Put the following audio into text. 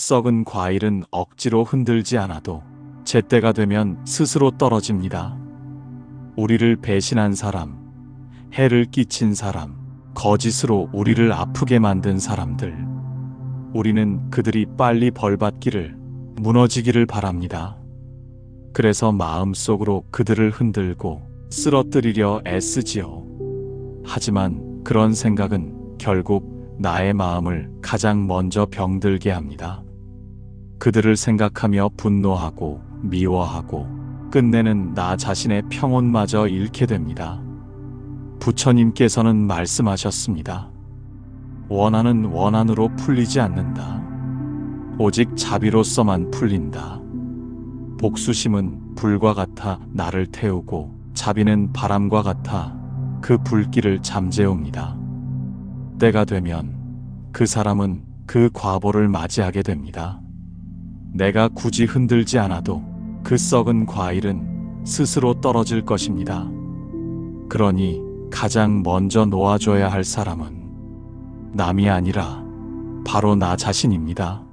썩은 과일은 억지로 흔들지 않아도 제때가 되면 스스로 떨어집니다. 우리를 배신한 사람, 해를 끼친 사람, 거짓으로 우리를 아프게 만든 사람들. 우리는 그들이 빨리 벌받기를, 무너지기를 바랍니다. 그래서 마음속으로 그들을 흔들고 쓰러뜨리려 애쓰지요. 하지만 그런 생각은 결국 나의 마음을 가장 먼저 병들게 합니다. 그들을 생각하며 분노하고 미워하고 끝내는 나 자신의 평온마저 잃게 됩니다. 부처님께서는 말씀하셨습니다. 원한은 원한으로 풀리지 않는다. 오직 자비로서만 풀린다. 복수심은 불과 같아 나를 태우고 자비는 바람과 같아 그 불길을 잠재웁니다. 때가 되면 그 사람은 그 과보를 맞이하게 됩니다. 내가 굳이 흔들지 않아도 그 썩은 과일은 스스로 떨어질 것입니다. 그러니 가장 먼저 놓아줘야 할 사람은 남이 아니라 바로 나 자신입니다.